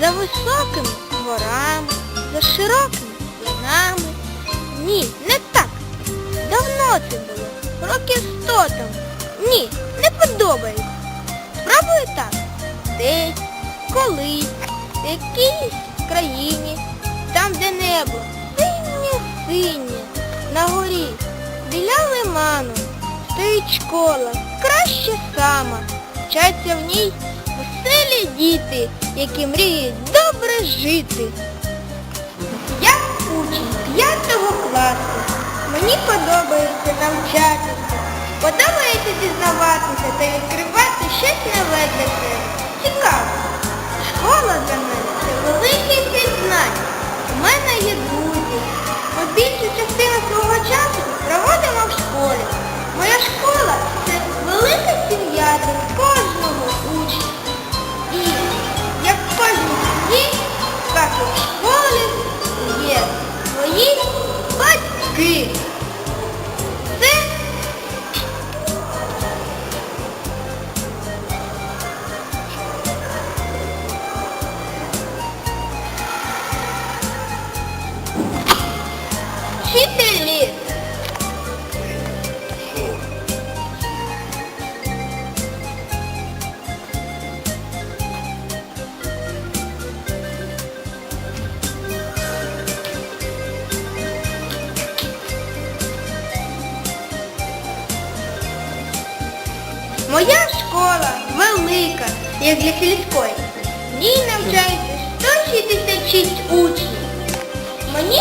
За високими горами, за широкими плинами. Ні, не так. Давно це було. Років сто тому. Ні, не подобається. Спробую так. Десь, колись, в якійсь країні, там, де небо синє-синє, на горі, біля лиману, стоїть школа, краще сама. Вчаться в ній веселі діти, які мріють добре жити. Я учень п'ятого класу. Мені подобається навчатися, подобається дізнаватися та відкривати щось нове для себе. Цікаво. Школа для мене це великий знань. У мене є друзі. Більшу частину так і в школі є свої батьки. Моя школа велика, як для сільської. В ній навчається 166 учнів. Мені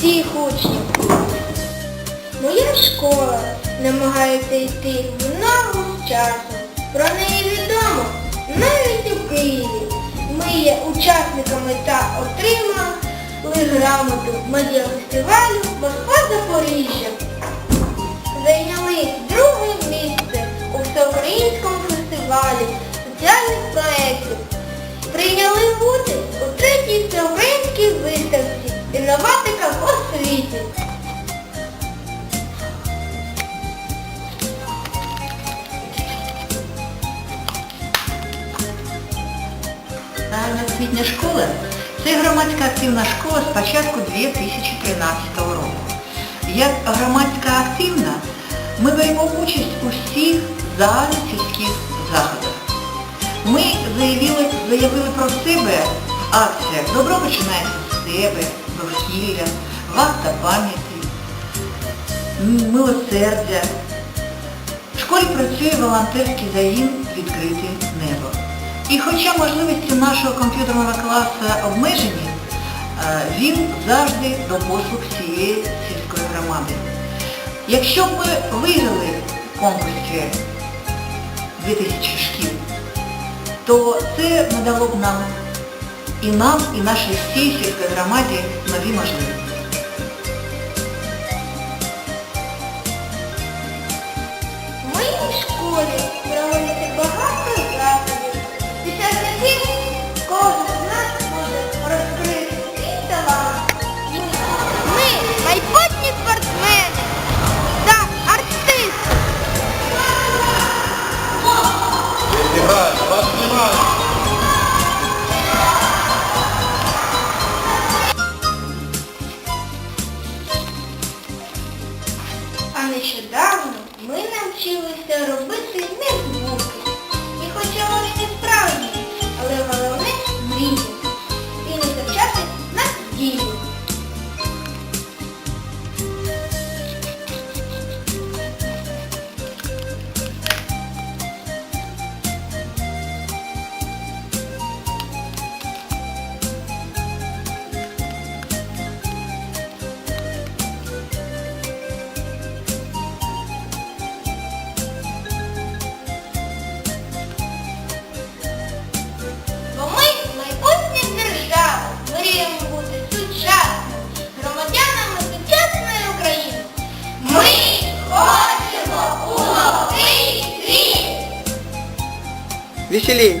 всіх учнів. Моя школа намагається йти в ногу з часом. Про неї відомо навіть у Києві. Ми є учасниками та отримали грамоту медіафестивалю Москва Запоріжжя зайняли Загальноосвітня школа це громадська активна школа з початку 2013 року. Як громадська активна, ми беремо участь у всіх загальносільських заходах. Ми заявили, заявили про себе в акціях Добро починається з себе, довкілля, варта пам'яті, милосердя. В школі працює волонтерський загін відкрите небо. І хоча можливості нашого комп'ютерного класу обмежені, е, він завжди до послуг всієї сільської громади. Якщо б ми виграли конкурсі 2000 шкіл, то це надало б нам і нам, і нашій всій сільській громаді нові можливості. Нещодавно ми навчилися робити не звуки. І хоча вони Deixa ele